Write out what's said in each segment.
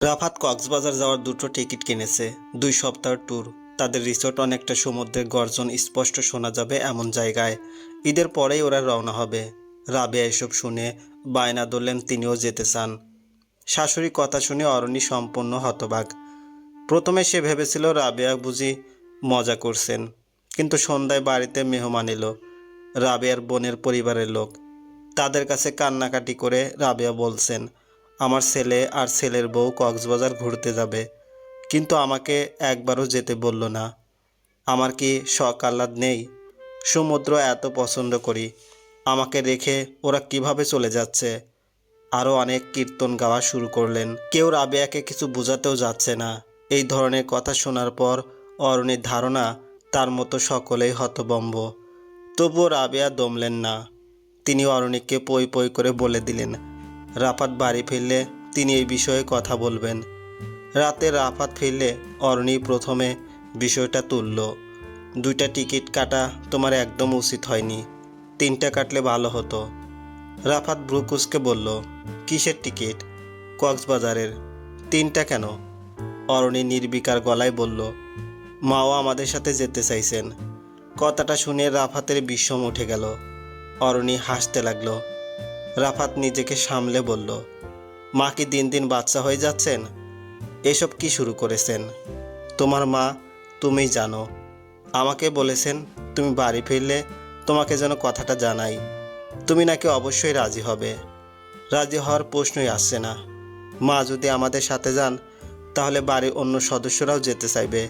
রাফাত কক্সবাজার যাওয়ার দুটো টিকিট কিনেছে, দুই সপ্তাহ ট্যুর। তাদের রিসোর্ট অনেকটা সমুদ্রের গর্জন স্পষ্ট শোনা যাবে এমন জায়গায়। ঈদের পরেই ওরা রওনা হবে। রাবেয়া এসব শুনে বায়না ধরলেন তিনিও যেতে চান। শাশুড়ি কথা শুনে অরণি সম্পূর্ণ হতবাক। প্রথমে সে ভেবেছিল রাবেয়া বুঝি মজা করছেন, কিন্তু সন্ধ্যায় বাড়িতে মেহমান এলো, রাবেয়ার বোনের পরিবারের লোক। তাদের কাছে কান্নাকাটি করে রাবেয়া বলছেন আমার ছেলে আর ছেলের বউ কক্সবাজার ঘুরতে যাবে। কিন্তু আমাকে একবারও যেতে বলল না। আমার কি শখ আহ্লাদ নেই? সমুদ্র এত পছন্দ করি। আমাকে রেখে ওরা কীভাবে চলে যাচ্ছে? আরও অনেক কীর্তন গাওয়া শুরু করলেন। কেউ রাবেয়াকে কিছু বোঝাতেও যাচ্ছে না। এই ধরনের কথা শোনার পর অরণির ধারণা তার মতো সকলেই হতবম্ব তবুও রাবেয়া দমলেন না। তিনি অরণিককে পই পই করে বলে দিলেন রাফাত বাড়ি ফিরলে তিনি এই বিষয়ে কথা বলবেন। রাতে রাফাত ফিরলে অরণি প্রথমে বিষয়টা তুলল। দুইটা টিকিট কাটা তোমার একদম উচিত হয়নি। তিনটা কাটলে ভালো হতো। রাফাত ব্রুকুসকে বলল, কিসের টিকিট? কক্সবাজারের। তিনটা কেন? অরণি নির্বিকার গলায় বলল, মাও আমাদের সাথে যেতে চাইছেন। কথাটা শুনে রাফাতের বিষম উঠে গেল। অরণি হাসতে লাগল রাফাত নিজেকে সামলে বলল, মা কি দিন দিন বাচ্চা হয়ে যাচ্ছেন? এসব কি শুরু করেছেন? তোমার মা তুমি জানো। আমাকে বলেছেন, তুমি বাড়ি ফিরলে তোমাকে যেন কথাটা জানাই। তুমি নাকি অবশ্যই রাজি হবে। রাজি হওয়ার প্রশ্নই আসছে না। মা যদি আমাদের সাথে যান, তাহলে বাড়ির অন্য সদস্যরাও যেতে চাইবে।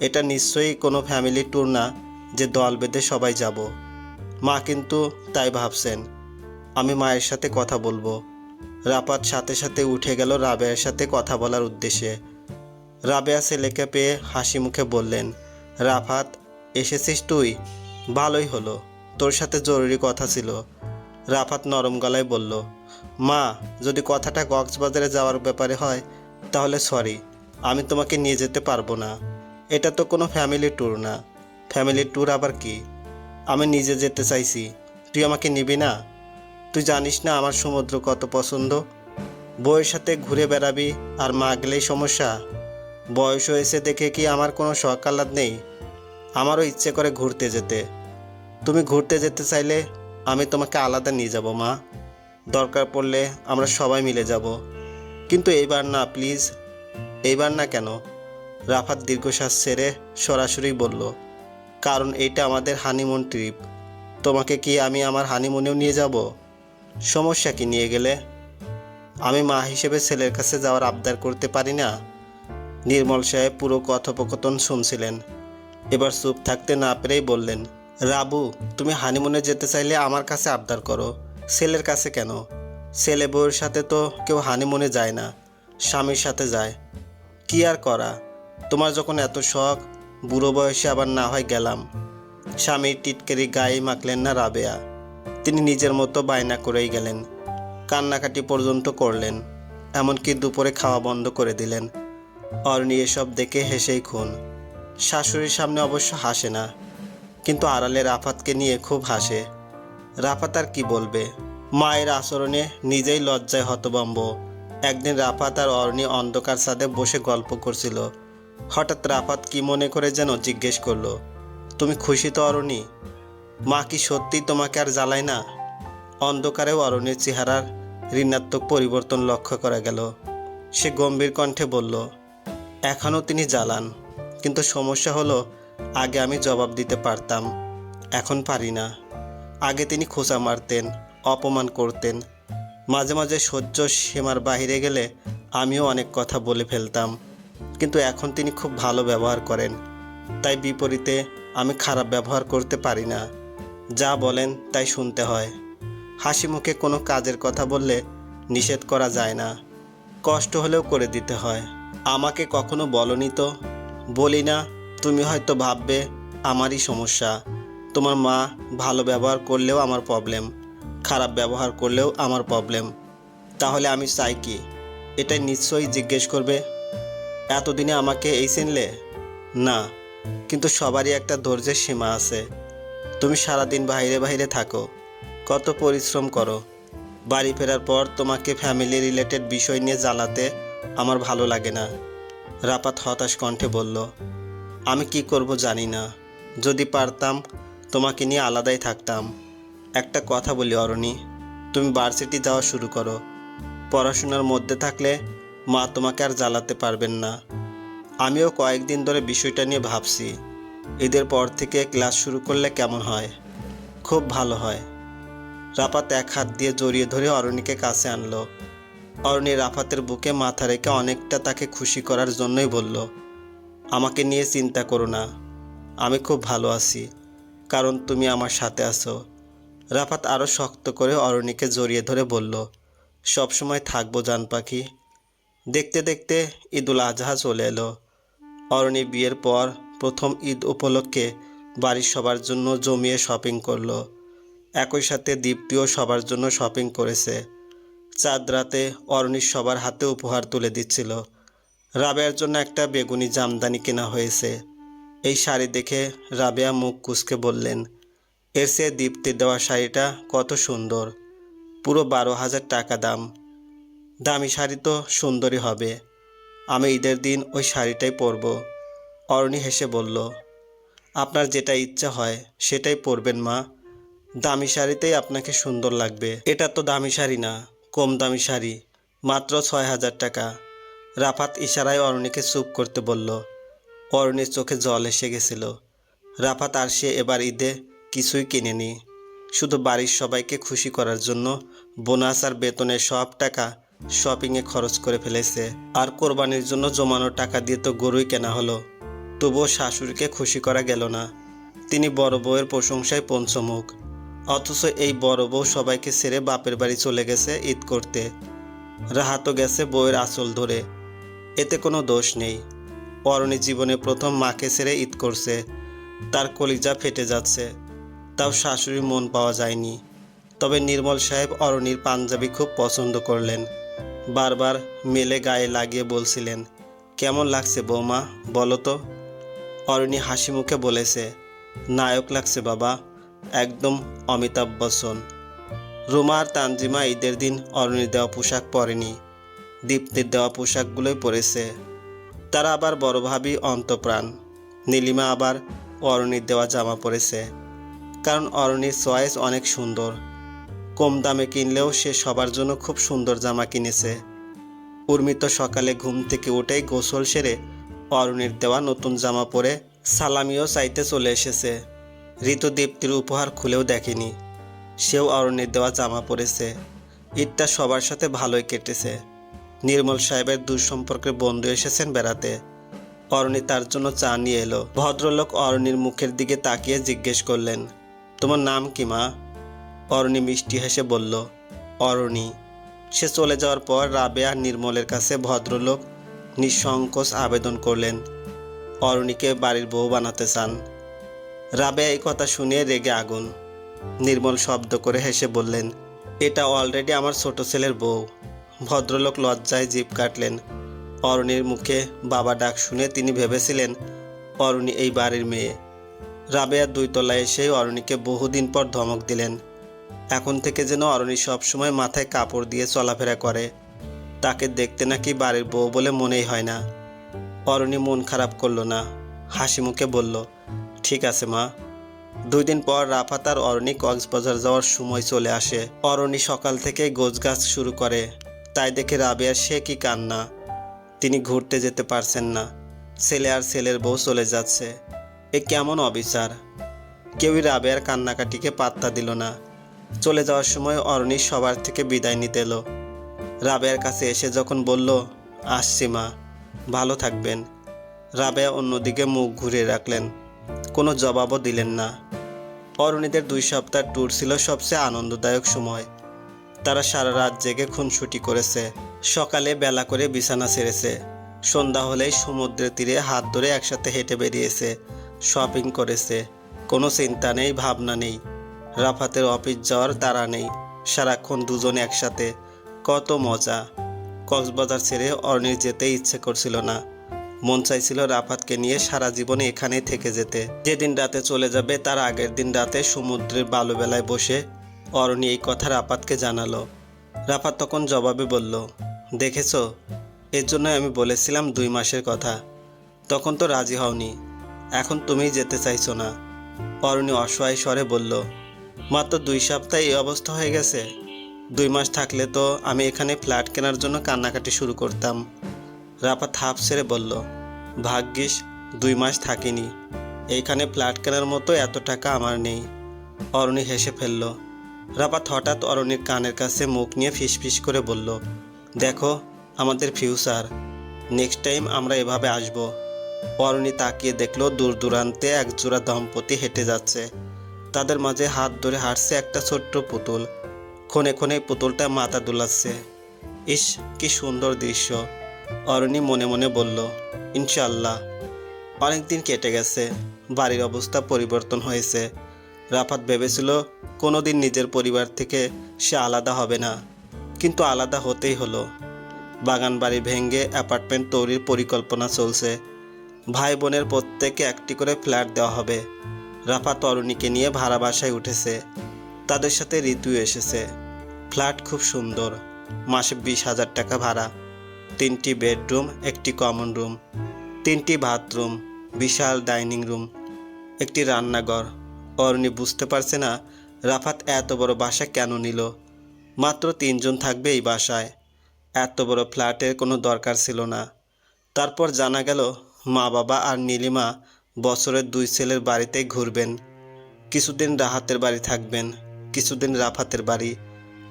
এটা নিশ্চয়ই কোনো ফ্যামিলি ট্যুর না যে দল বেঁধে সবাই যাব। মা কিন্তু তাই ভাবছেন। আমি মায়ের সাথে কথা বলব। রাপাত সাথে সাথে উঠে গেল রাবেয়ার সাথে কথা বলার উদ্দেশ্যে। রাবেয়া ছেলেকে পেয়ে হাসি মুখে বললেন, রাফাত, এসেছিস তুই? ভালোই হলো। তোর সাথে জরুরি কথা ছিল। রাফাত নরম গলায় বলল, মা, যদি কথাটা কক্সবাজারে যাওয়ার ব্যাপারে হয়, তাহলে সরি আমি তোমাকে নিয়ে যেতে পারব না। এটা তো কোনো ফ্যামিলি ট্যুর না। ফ্যামিলি ট্যুর আবার কি? আমি নিজে যেতে চাইছি। তুই আমাকে নিবি না? তুই জানিস না আমার সমুদ্র কত পছন্দ? বউয়ের সাথে ঘুরে বেড়াবি আর মা গেলেই সমস্যা। বয়স হয়েছে দেখে কি আমার কোনো শখ আহ্লাদ নেই? আমারও ইচ্ছে করে ঘুরতে যেতে। তুমি ঘুরতে যেতে চাইলে আমি তোমাকে আলাদা নিয়ে যাব, মা। দরকার পড়লে আমরা সবাই মিলে যাব। কিন্তু এইবার না, প্লিজ। এইবার না কেন? রাফাত দীর্ঘশ্বাস ছেড়ে সরাসরি বলল, কারণ এটা আমাদের হানিমুন ট্রিপ। তোমাকে কি আমি আমার হানিমুনেও নিয়ে যাব? সমস্যা কি নিয়ে গেলে আমি মা হিসেবে ছেলের কাছে যাওয়ার আবদার করতে পারি না। নির্মল সাহেব পুরো কথোপকথন শুনছিলেন। এবার চুপ থাকতে না পেরেই বললেন, রাবু, তুমি হানিমুনে যেতে চাইলে আমার কাছে আবদার করো। ছেলের কাছে কেন? ছেলে বউয়ের সাথে তো কেউ হানিমুনে যায় না, স্বামীর সাথে যায়। কি আর করা? তোমার যখন এত শখ, বুড়ো বয়সে আবার না হয় গেলাম। স্বামীর টিটকারি গায়ে মাখলেন না রাবেয়া। তিনি নিজের মতো বায়না করেই গেলেন। কান্নাকাটি পর্যন্ত করলেন, এমনকি দুপুরে খাওয়া বন্ধ করে দিলেন। অর্ণি এসব দেখে হেসেই খুন। শাশুড়ির সামনে অবশ্য হাসে না, কিন্তু আড়ালে রাফাতকে নিয়ে খুব হাসে। রাফাত আর কি বলবে? মায়ের আচরণে নিজেই লজ্জায় হতবম্ব একদিন রাফাত আর অর্ণি অন্ধকার ছাদে বসে গল্প করছিল। হঠাৎ রাফাত কি মনে করে যেন জিজ্ঞেস করল, তুমি খুশি তো অরণি? মা কি সত্যিই তোমাকে আর জ্বালায় না? অন্ধকারেও অরণের চেহারার ঋণাত্মক পরিবর্তন লক্ষ্য করা গেল। সে গম্ভীর কণ্ঠে বলল, এখনও তিনি জ্বালান, কিন্তু সমস্যা হলো আগে আমি জবাব দিতে পারতাম, এখন পারি না। আগে তিনি খোঁচা মারতেন, অপমান করতেন। মাঝে মাঝে সহ্য সীমার বাইরে গেলে আমিও অনেক কথা বলে ফেলতাম, কিন্তু এখন তিনি খুব ভালো ব্যবহার করেন। তাই বিপরীতে আমি খারাপ ব্যবহার করতে পারি না। যা বলেন তাই শুনতে হয়। হাসি মুখে কোনো কাজের কথা বললে নিষেধ করা যায় না। কষ্ট হলেও করে দিতে হয়। আমাকে কখনো বলনি তো? বলি না, তুমি হয়তো ভাববে, আমারই সমস্যা। তোমার মা ভালো ব্যবহার করলেও আমার প্রবলেম খারাপ ব্যবহার করলেও আমার প্রবলেম তাহলে আমি চাই কি? এটাই নিশ্চয়ই জিজ্ঞেস করবে? এতদিনে আমাকে এই চিনলে? না, কিন্তু সবারই একটা ধৈর্যের সীমা আছে। তুমি সারাদিন বাইরে বাইরে থাকো। কত পরিশ্রম করো। বাড়ি ফেরার পর তোমাকে ফ্যামিলি রিলেটেড বিষয় নিয়ে জ্বালাতে আমার ভালো লাগে না। রাপাত হতাশ কণ্ঠে বলল, আমি কি করব জানি না। যদি পারতাম, তোমাকে নিয়ে আলাদাই থাকতাম। একটা কথা বলি অরণি, তুমি ভার্সিটি যাওয়া শুরু করো। পড়াশোনার মধ্যে থাকলে মা তোমাকে আর জ্বালাতে পারবেন না। আমিও কয়েকদিন ধরে বিষয়টা নিয়ে ভাবছি। ঈদের পর থেকে ক্লাস শুরু করলে কেমন হয়? খুব ভালো হয়। রাপাত এক হাত দিয়ে জড়িয়ে ধরে অরণিকে কাছে আনলো। অরণি রাফাতের বুকে মাথা রেখে অনেকটা তাকে খুশি করার জন্যই বলল, আমাকে নিয়ে চিন্তা করো না। আমি খুব ভালো আছি, কারণ তুমি আমার সাথে আছো। রাফাত আরও শক্ত করে অরণিকে জড়িয়ে ধরে বলল সবসময় থাকব জান পাখি। দেখতে দেখতে ঈদুল আজহা চলে এলো। অরণি বিয়ের পর প্রথম ঈদ উপলক্ষে বাড়ির সবার জন্য জমিয়ে শপিং করল। একই সাথে দীপ্তিও সবার জন্য শপিং করেছে। চাঁদ রাতে অরণির সবার হাতে উপহার তুলে দিচ্ছিল। রাবেয়ার জন্য একটা বেগুনি জামদানি কেনা হয়েছে। এই শাড়ি দেখে রাবেয়া মুখ কুচকে বললেন, এর দীপ্তি দেওয়া শাড়িটা কত সুন্দর। পুরো বারো হাজার টাকা দাম। দামি শাড়ি তো সুন্দরই হবে। আমি ঈদের দিন ওই শাড়িটাই পরব। অরণি হেসে বলল, আপনার যেটা ইচ্ছা হয় সেটাই পরবেন, মা। দামি শাড়িতেই আপনাকে সুন্দর লাগবে। এটা তো দামি শাড়ি না, কম দামি শাড়ি, মাত্র ছয় হাজার টাকা। রাফাত ইশারায় অরণিকে চুপ করতে বলল। অরণির চোখে জল এসে গেছিল। রাফাত আর সে এবার ঈদে কিছুই কিনেনি। শুধু বাড়ির সবাইকে খুশি করার জন্য বোনাস আর বেতনের সব টাকা শপিংয়ে খরচ করে ফেলেছে। আর কোরবানির জন্য জমানো টাকা দিয়ে তো গরুই কেনা হলো। তবুও শাশুড়িকে খুশি করা গেল না। তিনি বড় বউয়ের প্রশংসায় পঞ্চমুখ। অথচ এই বড় বউ সবাইকে ছেড়ে বাপের বাড়ি চলে গেছে ঈদ করতে। রাহাতও গেছে বউয়ের আঁচল ধরে। এতে কোনো দোষ নেই। অরণি জীবনে প্রথম মাকে ছেড়ে ঈদ করছে। তার কলিজা ফেটে যাচ্ছে। তাও শাশুড়ির মন পাওয়া যায়নি। তবে নির্মল সাহেব অরণির পাঞ্জাবি খুব পছন্দ করলেন। বারবার মেলে গায়ে লাগিয়ে বলছিলেন, কেমন লাগছে বৌমা, বলো তো। অরণি হাসি মুখে বলেছে, নায়ক লাগছে বাবা, একদম অমিতাভ বচ্চন। রুমা আর তানজিমা ঈদের দিন অরণির দেওয়া পোশাক পরেনি। দীপ্তির দেওয়া পোশাকগুলোই পরেছে। তারা আবার বড় ভাবি অন্তপ্রাণ। নীলিমা আবার অরণির দেওয়া জামা পরেছে। কারণ অরণির চয়েস অনেক সুন্দর। কম দামে কিনলেও সে সবার জন্য খুব সুন্দর জামা কিনেছে। উর্মিত সকালে ঘুম থেকে উঠেই গোসল সেরে অরণির দেওয়া নতুন জামা পরে সালামিও চাইতে চলে এসেছে। ঋতু দীপ্তির উপহার খুলেও দেখেনি। সেও অরণ্যের দেওয়া জামা পরেছে। ঈদটা সবার সাথে ভালোই কেটেছে। নির্মল সাহেবের দূর সম্পর্কের বন্ধু এসেছেন বেড়াতে। অরণি তার জন্য চা নিয়ে এলো। ভদ্রলোক অরণির মুখের দিকে তাকিয়ে জিজ্ঞেস করলেন, তোমার নাম কি মা? অরণি মিষ্টি হেসে বলল, অরণি। সে চলে যাওয়ার পর রাবে আর নির্মলের কাছে ভদ্রলোক নিঃসংকোচ আবেদন করলেন। অরুণীকে বাড়ির বউ বানাতে চান। রাবেয়া এই কথা শুনে রেগে আগুন। নির্মল শব্দ করে হেসে বললেন, এটা অলরেডি আমার ছোট ছেলের বউ। ভদ্রলোক লজ্জায় জিভ কাটলেন। অরণির মুখে বাবা ডাক শুনে তিনি ভেবেছিলেন, অরুণী এই বাড়ির মেয়ে। রাবেয়া দুই তলায় এসে অরণিকে বহুদিন পর ধমক দিলেন। এখন থেকে যেন অরণি সবসময় মাথায় কাপড় দিয়ে চলাফেরা করে। তাকে দেখতে নাকি বাড়ির বউ বলে মনেই হয় না। অরণি মন খারাপ করল না। হাসি মুখে বলল, ঠিক আছে মা। দুই দিন পর রাফাত আর অরণি কক্সবাজার যাওয়ার সময় চলে আসে। অরণি সকাল থেকে গাছ শুরু করে। তাই দেখে রাবেয়ার সে কি কান্না। তিনি ঘুরতে যেতে পারছেন না। ছেলে আর ছেলের বউ চলে যাচ্ছে। এ কেমন অবিচার। কেউই রাবেয়ার কান্নাকাটিকে পাত্তা দিল না। চলে যাওয়ার সময় অরণি সবার থেকে বিদায় নিতে এলো। রাবেয়ার কাছে এসে যখন বলল, আসছি মা, ভালো থাকবেন। রাবেয়া অন্যদিকে মুখ ঘুরিয়ে রাখলেন। কোনো জবাবও দিলেন না। অরণিদের দুই সপ্তাহ ট্যুর ছিল সবচেয়ে আনন্দদায়ক সময়। তারা সারা রাত জেগে খুনসুটি করেছে। সকালে বেলা করে বিছানা ছেড়েছে। সন্ধ্যা হলেই সমুদ্রের তীরে হাত ধরে একসাথে হেঁটে বেরিয়েছে। শপিং করেছে। কোনো চিন্তা নেই, ভাবনা নেই। রাফাতের অফিস যাওয়ার তাড়া নেই। সারাক্ষণ দুজনে একসাথে। কত মজা। কক্সবাজার ছেড়ে অর্ণির যেতে ইচ্ছে করছিল না। মন চাইছিল রাফাতকে নিয়ে সারা জীবনে এখানেই থেকে যেতে। যেদিন রাতে চলে যাবে তার আগের দিন রাতে সমুদ্রের বালুবেলায় বসে অরণি এই কথা রাফাতকে জানালো। রাফাত তখন জবাবে বলল, দেখেছ? এর জন্য আমি বলেছিলাম দুই মাসের কথা। তখন তো রাজি হওনি। এখন তুমিই যেতে চাইছো না। অরণি অসহায় স্বরে বলল, মাত্র দুই সপ্তাহে এই অবস্থা হয়ে গেছে। দুই মাস থাকলে তো আমি এখানে ফ্ল্যাট কেনার জন্য কান্নাকাটি শুরু করতাম। রাপা থাপ ছেড়ে বলল, ভাগ্যিস, দুই মাস থাকিনি। এইখানে ফ্ল্যাট কেনার মতো এত টাকা আমার নেই। অরণি হেসে ফেলল। রাপাত হঠাৎ অরণির কানের কাছে মুখ নিয়ে ফিসফিস করে বলল, দেখো, আমাদের ফিউচার। নেক্সট টাইম আমরা এভাবে আসব। অরণি তাকিয়ে দেখল দূর দূরান্তে একজোড়া দম্পতি হেঁটে যাচ্ছে। তাদের মাঝে হাত ধরে হাঁটছে একটা ছোট্ট পুতুল। ক্ষণে ক্ষণে পুতুলটা মাথা দুলাচ্ছে। ইস, কি সুন্দর দৃশ্য। অরণি মনে মনে বলল ইনশাল্লাহ অনেকদিন কেটে গেছে, বাড়ির অবস্থা পরিবর্তন হয়েছে। রাফাত ভেবেছিল, কোনোদিন নিজের পরিবার থেকে সে আলাদা হবে না। কিন্তু আলাদা হতেই হলো। বাগান বাড়ি ভেঙে অ্যাপার্টমেন্ট তৈরির পরিকল্পনা চলছে। ভাই বোনের প্রত্যেকে একটি করে ফ্ল্যাট দেওয়া হবে। রাফাত অরণিকে নিয়ে ভাড়া বাসায় উঠেছে। তাদের সাথে ঋতু এসেছে। ফ্ল্যাট খুব সুন্দর। মাসে বিশ হাজার টাকা ভাড়া। তিনটি বেডরুম, একটি কমন রুম, তিনটি বাথরুম, বিশাল ডাইনিং রুম, একটি রান্নাঘর। অরণি বুঝতে পারছে না, রাফাত এত বড় বাসা কেন নিল? মাত্র তিনজন থাকবে এই বাসায়। এত বড় ফ্ল্যাটের কোনো দরকার ছিল না। তারপর জানা গেল, মা বাবা আর নীলিমা বছরের দুই ছেলের বাড়িতেই ঘুরবেন। কিছুদিন রাহাতের বাড়ি থাকবেন, কিছুদিন রাফাতের বাড়ি।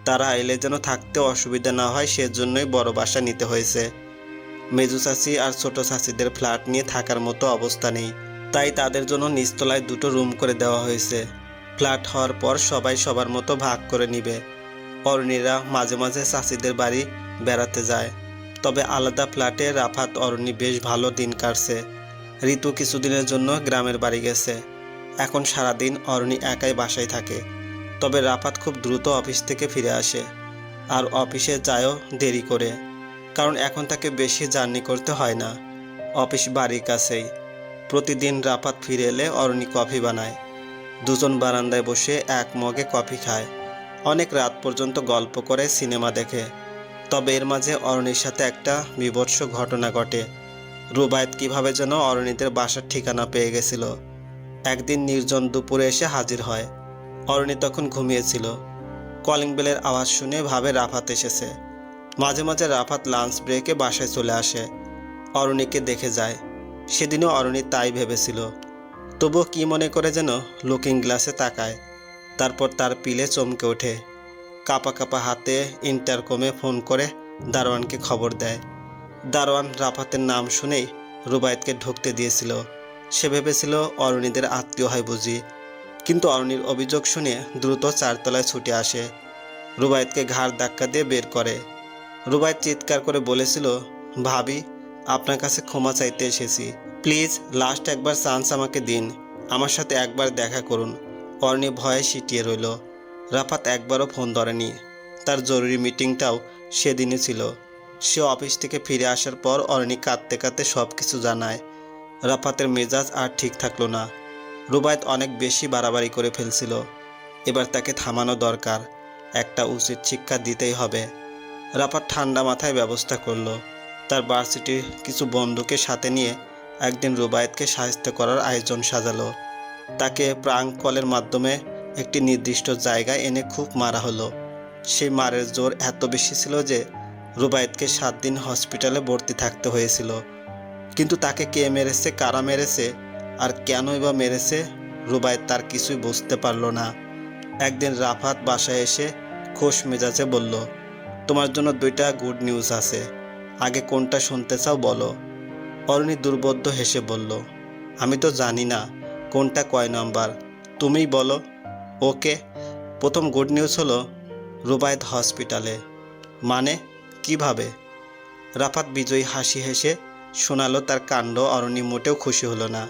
তারা এলে যেন থাকতে অসুবিধা না হয়, সেজন্যই বড় বাসা নিতে হয়েছে। মেজু চাচি আর ছোট চাচিদের ফ্ল্যাট নিয়ে থাকার মতো অবস্থা নেই। তাই তাদের জন্য নিচতলায় দুটো রুম করে দেওয়া হয়েছে। ফ্ল্যাট হওয়ার পর সবাই সবার মতো ভাগ করে নিবে। অরণিরা মাঝে মাঝে চাচিদের বাড়ি বেড়াতে যায়। তবে আলাদা ফ্ল্যাটে রাফাত, অরণি বেশ ভালো দিন কাটছে। ঋতু কিছুদিনের জন্য গ্রামের বাড়ি গেছে। এখন সারাদিন অরণি একাই বাসায় থাকে। তবে রাফাত খুব দ্রুত অফিস থেকে ফিরে আসে, আর অফিসে যায়ও দেরি করে, কারণ এখন তাকে বেশি জার্নি করতে হয় না। অফিস বাড়ির কাছেই। প্রতিদিন রাফাত ফিরে এলে অরণি কফি বানায়। দুজন বারান্দায় বসে এক মগে কফি খায়। অনেক রাত পর্যন্ত গল্প করে সিনেমা দেখে। তবে এর মাঝে অরণির সাথে একটা বিভৎস ঘটনা ঘটে। রুবায়ত কীভাবে যেন অরণিদের বাসার ঠিকানা পেয়ে গেছিল। একদিন নির্জন দুপুরে এসে হাজির হয়। অরণি তখন ঘুমিয়েছিল। কলিং বেলের আওয়াজ শুনে ভাবে রাফাত এসেছে। মাঝে মাঝে রাফাত লাঞ্চ ব্রেকে বাসায় চলে আসে। অরণিকে দেখে যায়। সেদিনও অরণি তাই ভেবেছিল। তবুও কি মনে করে যেন লুকিং গ্লাসে তাকায়। তারপর তার পিলে চমকে ওঠে। কাপা কাপা হাতে ইন্টারকমে ফোন করে দারোয়ানকে খবর দেয়। দারোয়ান রাফাতের নাম শুনেই রুবায়েতকে ঢুকতে দিয়েছিল। সে ভেবেছিল অরণিদের আত্মীয় হয় বুঝি। কিন্তু অরণির অভিযোগ শুনে দ্রুত চারতলায় ছুটে আসে। রুবায়েতকে ঘাড় ধাক্কা দিয়ে বের করে। রুবায়েত চিৎকার করে বলেছিল, ভাবি, আপনার কাছে ক্ষমা চাইতে এসেছি। প্লিজ লাস্ট একবার চান্স আমাকে দিন। আমার সাথে একবার দেখা করুন। অরণি ভয়ে সিটিয়ে রইল। রাফাত একবারও ফোন ধরেনি। তার জরুরি মিটিংটাও সেদিনই ছিল। সে অফিস থেকে ফিরে আসার পর অরণি কাঁদতে কাঁদতে সব কিছু জানায়। রাফাতের মেজাজ আর ঠিক থাকল না। রুবায়ত অনেক বেশি বাড়াবাড়ি করে ফেলছিল। এবার তাকে থামানো দরকার। একটা উচিত শিক্ষা দিতেই হবে। রাফাত ঠান্ডা মাথায় ব্যবস্থা করল। তার ভার্সিটির কিছু বন্ধুকে সাথে নিয়ে একদিন রুবায়েতকে সাহায্য করার আয়োজন সাজালো। তাকে প্রাং কলের মাধ্যমে একটি নির্দিষ্ট জায়গায় এনে খুব মারা হলো। সেই মারের জোর এত বেশি ছিল যে রুবায়েতকে সাত দিন হসপিটালে ভর্তি থাকতে হয়েছিল। কিন্তু তাকে কে মেরেছে, কারা মেরেছে আর কেনই বা মেরেছে রুবায়েত তার কিছুই বুঝতে পারল না। একদিন রাফাত বাসায় এসে খোশ মেজাজে বলল, তোমার জন্য দুইটা গুড নিউজ আছে। আগে কোনটা শুনতে চাও বলো। অরণি দুর্বোধ্য হেসে বলল, আমি তো জানি না কোনটা কয় নাম্বার। তুমিই বলো। ওকে, প্রথম গুড নিউজ হলো রুবায়েত হসপিটালে। মানে কীভাবে? রাফাত বিজয়ী হাসি হেসে শোনালো তার কাণ্ড, অরণি মোটেও খুশি হলো না।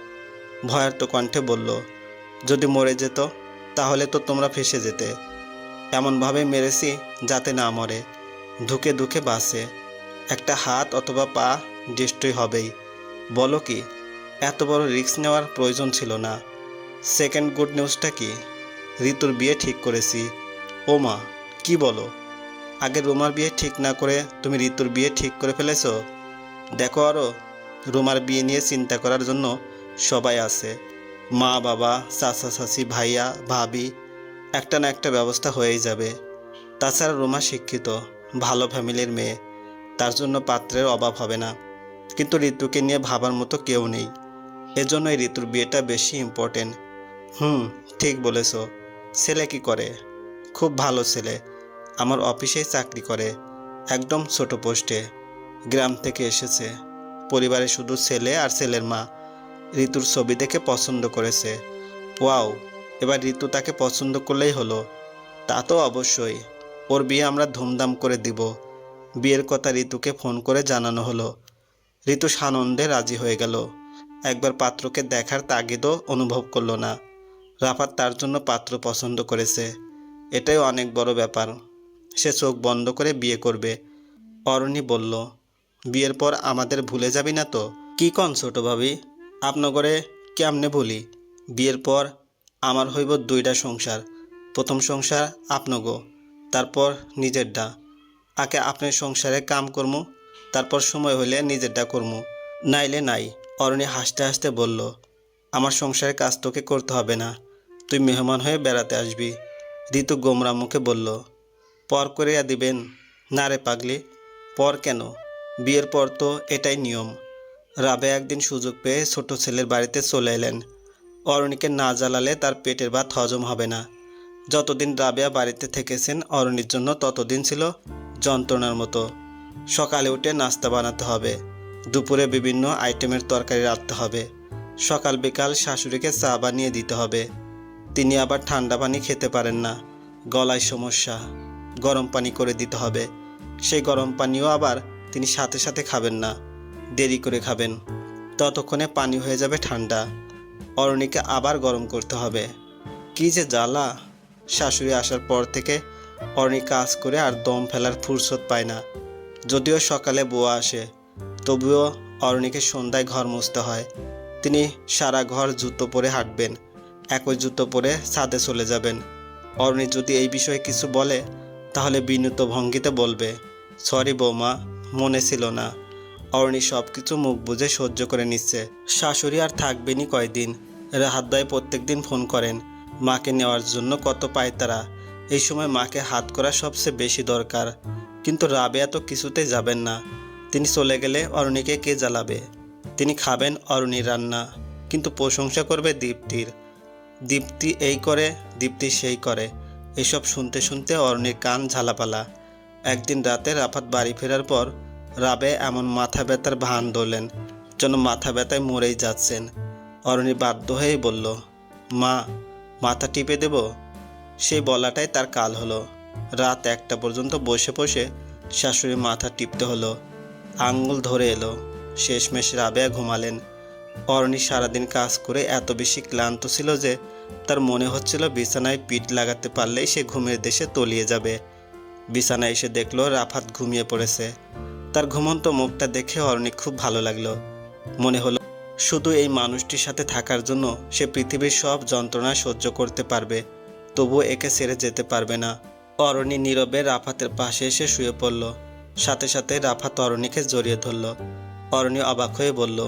ভয়ার্ত কণ্ঠে বলল, যদি মরে যেত, তাহলে তো তোমরা ফেসে যেতে। এমনভাবে মেরেছি যাতে না মরে। ধুকে ধুকে বাসে একটা হাত অথবা পা ডিস্ট্রয় হবেই। বলো কি, এত বড় রিস্ক নেওয়ার প্রয়োজন ছিল না। সেকেন্ড গুড নিউজটা কি? ঋতুর বিয়ে ঠিক করেছি। ও মা, কি বলো? আগে রোমার বিয়ে ঠিক না করে তুমি ঋতুর বিয়ে ঠিক করে ফেলেছো? দেখো আরও রুমার বিয়ে নিয়ে চিন্তা করার জন্য সবাই আছে। মা, বাবা, চাচা, চাচি, ভাইয়া, ভাবি, একটা না একটা ব্যবস্থা হয়েই যাবে। তাছাড়া রুমা শিক্ষিত, ভালো ফ্যামিলির মেয়ে। তার জন্য পাত্রের অভাব হবে না। কিন্তু ঋতুকে নিয়ে ভাবার মতো কেউ নেই। এজন্য এই ঋতুর বিয়েটা বেশি ইম্পর্টেন্ট হুম, ঠিক বলেছ। ছেলে কি করে? খুব ভালো ছেলে। আমার অফিসেই চাকরি করে। একদম ছোট পোস্টে। গ্রাম থেকে এসেছে। পরিবারে শুধু ছেলে আর ছেলের মা। ঋতুর ছবি দেখে পছন্দ করেছে। ওয়াও, এবার ঋতু তাকে পছন্দ করলেই হলো। তা তো অবশ্যই। ওর বিয়ে আমরা ধুমধাম করে দিব। বিয়ের কথা ঋতুকে ফোন করে জানানো হলো। ঋতু সানন্দে রাজি হয়ে গেল। একবার পাত্রকে দেখার তাগিদও অনুভব করল না। রাফাত তার জন্য পাত্র পছন্দ করেছে। এটাই অনেক বড় ব্যাপার। সে চোখ বন্ধ করে বিয়ে করবে। অরণি বলল, বিয়ের পর আমাদের ভুলে যাবি না তো? কি কন ছোট ভাবি? আপনাগরে কেমনে বলি বিয়ের পর আমার হইব দুইটা সংসার। প্রথম সংসার আপনাগো, তারপর নিজেরটা আগে আপনার সংসারে কাম করমু, তারপর সময় হইলে নিজেরটা করমু। নাইলে নাই, অরণি হাসতে হাসতে বলল, আমার সংসারের কাজ তোকে করতে হবে না। তুই মেহমান হয়ে বেড়াতে আসবি। ঋতু গোমরা মুখে বলল, পর করিয়া দিবেন। না রে পাগলি, পর কেন? বিয়ের পর তো এটাই নিয়ম। রাবে একদিন সুযোগ পেয়ে ছোট ছেলের বাড়িতে চলে এলেন। অরণিকে না জ্বালালে তার পেটের ভাত হজম হবে না। যতদিন রাবেয়া বাড়িতে থেকেছেন, অরণির জন্য ততদিন ছিল যন্ত্রণার মতো। সকালে উঠে নাস্তা বানাতে হবে। দুপুরে বিভিন্ন আইটেমের তরকারি রাখতে হবে। সকাল বিকাল শাশুড়িকে চা বানিয়ে দিতে হবে। তিনি আবার ঠান্ডা পানি খেতে পারেন না। গলায় সমস্যা। গরম পানি করে দিতে হবে। সেই গরম পানিও আবার তিনি সাথে সাথে খাবেন না। দেরি করে খাবেন। ততক্ষণে পানি হয়ে যাবে ঠান্ডা। অরণিকে আবার গরম করতে হবে। কি যে জ্বালা। শাশুড়ি আসার পর থেকে অরণি কাজ করে আর দম ফেলার ফুরসত পায় না। যদিও সকালে বুয়া আসে, তবুও অরণিকে সন্ধ্যায় ঘর মুছতে হয়। তিনি সারা ঘর জুতো পরে হাঁটবেন, একই জুতো পরে ছাদে চলে যাবেন। অরণি যদি এই বিষয়ে কিছু বলে, তাহলে বিনীত ভঙ্গিতে বলবে, সরি বৌমা, মনে ছিল না। অরণি সব কিছু মুখ বুঝে সহ্য করে নিচ্ছে। শাশুড়ি আর থাকবেনই কয়দিন? রাহাত ভাই প্রত্যেক দিন ফোন করেন, মাকে নেওয়ার জন্য কত পায় তারা? এই সময় মাকে হাত করা সবচেয়ে বেশি দরকার। কিন্তু রাবেয়া তো কিছুতেই যাবেন না। তিনি চলে গেলে অরণিকে কে জ্বালাবে? তিনি খাবেন অরণির রান্না। কিন্তু প্রশংসা করবে দীপ্তির। দীপ্তি এই করে, দীপ্তি সেই করে। এসব শুনতে শুনতে অরণির কান ঝালাপালা। একদিন রাতে রাফাত বাড়ি ফেরার পর রাবে এমন মাথা ব্যথার ভান ধরলেন, যেন মাথা ব্যথায় মরেই যাচ্ছেন। অরণি বাধ্য হয়েই বলল, মা, মাথা টিপে দেব? সেই বলাটাই তার কাল হলো। রাত একটা পর্যন্ত বসে বসে শাশুড়ি মাথা টিপতে হলো। আঙ্গুল ধরে এলো। শেষমেশ রাবেয়া ঘুমালেন। অরণি সারাদিন কাজ করে এত বেশি ক্লান্ত ছিল যে তার মনে হচ্ছিল বিছানায় পিঠ লাগাতে পারলেই সে ঘুমের দেশে তলিয়ে যাবে। বিছানায় এসে দেখল রাফাত ঘুমিয়ে পড়েছে। তার ঘুমন্ত মুখটা দেখে অরণি খুব ভালো লাগল। মনে হলো, শুধু এই মানুষটির সাথে থাকার জন্য সে পৃথিবীর সব যন্ত্রণা সহ্য করতে পারবে, তবুও একে ছেড়ে যেতে পারবে না। অরণি নীরবে রাফাতের পাশে এসে শুয়ে পড়ল। সাথে সাথে রাফাত অরণিকে জড়িয়ে ধরল। অরণি অবাক হয়ে বলল,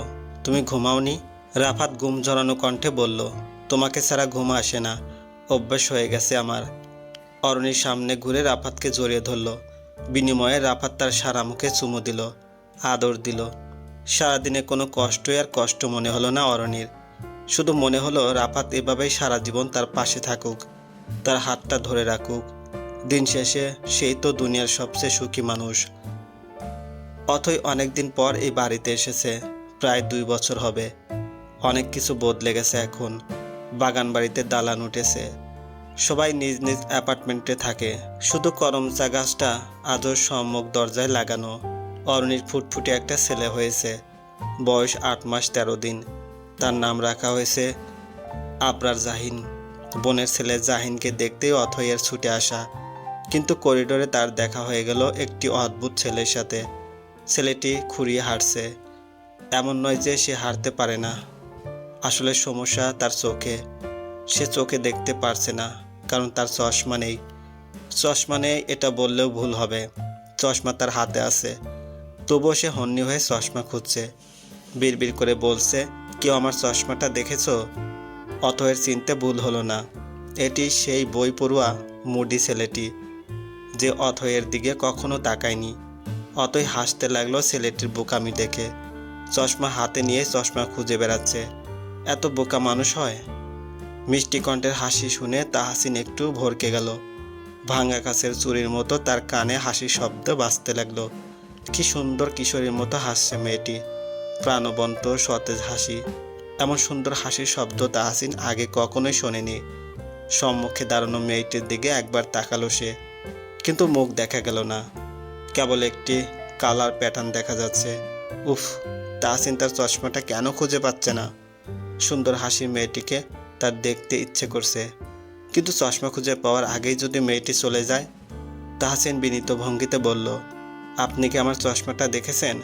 তুমি ঘুমাওনি? রাফাত ঘুম জড়ানো কণ্ঠে বলল, তোমাকে ছাড়া ঘুম আসে না, অভ্যাস হয়ে গেছে আমার। অরণির সামনে ঘুরে রাফাতকে জড়িয়ে ধরল। বিনিময়ে রাফাত তার সারা মুখে চুমু দিল, আদর দিল। সারাদিনে কোনো কষ্টই আর কষ্ট মনে হলো না অরণির। শুধু মনে হলো রাফাত এভাবেই সারা জীবন তার পাশে থাকুক, তার হাতটা ধরে রাখুক। দিন শেষে সেই তো দুনিয়ার সবচেয়ে সুখী মানুষ। অথই অনেকদিন পর এই বাড়িতে এসেছে, প্রায় দুই বছর হবে। অনেক কিছু বদলে গেছে এখন। বাগান বাড়িতে দালান উঠেছে। সবাই নিজ নিজ অ্যাপার্টমেন্টে থাকে। শুধু করমচা গাছটা আজও সম্মুখ দরজায় লাগানো। অরণির ফুটফুটে একটা ছেলে হয়েছে। বয়স আট মাস তেরো দিন। তার নাম রাখা হয়েছে আবরার জাহিন। বোনের ছেলে জাহিনকে দেখতেই অথয়ের ছুটে আসা। কিন্তু করিডোরে তার দেখা হয়ে গেল একটি অদ্ভুত ছেলের সাথে। ছেলেটি খুঁড়িয়ে হাঁটছে। এমন নয় যে সে হারতে পারে না। আসলে সমস্যা তার চোখে। সে চোখে দেখতে পারছে না। কারণ তার চশমা নেই। চশমা নেই, এটা বললেও ভুল হবে। চশমা তার হাতে আছে। তবুও সে হন্যি হয়ে চশমা খুঁজছে। বিড়বিড় করে বলছে, কেউ আমার চশমাটা দেখেছ? অতএর চিনতে ভুল হলো না। এটি সেই বই পড়ুয়া মুডি ছেলেটি, যে অথয়ের দিকে কখনো তাকায়নি। অতই হাসতে লাগল ছেলেটির বোকামি দেখে। চশমা হাতে নিয়ে চশমা খুঁজে বেড়াচ্ছে। এত বোকা মানুষ হয়? মিষ্টি কণ্ঠের হাসি শুনে তাহাসিন একটু ভরকে গেল। ভাঙা কাছের চুরির মতো তার কানে হাসির শব্দ বাজতে লাগল। কি সুন্দর কিশোরীর মতো হাসছে মেয়েটি। প্রাণবন্ত সতেজ হাসি। এমন সুন্দর হাসির শব্দ তাহাসিন আগে কখনোই শোনেনি। সম্মুখে দাঁড়ানো মেয়েটির দিকে একবার তাকালো সে। কিন্তু মুখ দেখা গেল না। কেবল একটি কালার প্যাটার্ন দেখা যাচ্ছে। উফ, তাহসিন তার চশমাটা কেন খুঁজে পাচ্ছে না? সুন্দর হাসির মেয়েটিকে তার দেখতে ইচ্ছে করছে। কিন্তু চশমা খুঁজে পাওয়ার আগেই যদি মেয়েটি চলে যায়, তাহসিন বিনীত ভঙ্গিতে বলল, আপনি কি আমার চশমাটা দেখেছেন?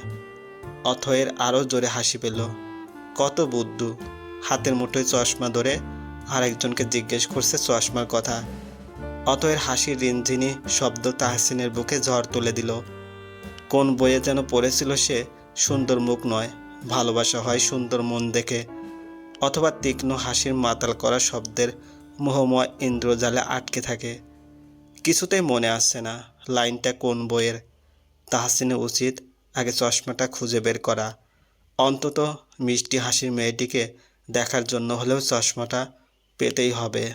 অথয়ের আরও জোরে হাসি পেল, কত বুদ্ধু। হাতের মুঠোয় চশমা ধরে আরেকজনকে জিজ্ঞেস করছে চশমার কথা। অতএর হাসির রিনঝিনি শব্দ তাহসিনের বুকে ঝড় তুলে দিল, কোন বইয়ে যেন পড়েছিল সে সুন্দর মুখ নয়, ভালোবাসা হয় সুন্দর মন দেখে। অথবা তীক্ষ্ণ হাসির মাতাল করা শব্দের মোহময় ইন্দ্রজালে আটকে থাকে। কিছুতেই মনে আসছে না লাইনটা কোন বইয়ের। তাহসিনে উচিত আগে চশমাটা খুঁজে বের করা। অন্তত মিষ্টি হাসির মেয়েটিকে দেখার জন্য হলেও চশমাটা পেতেই হবে।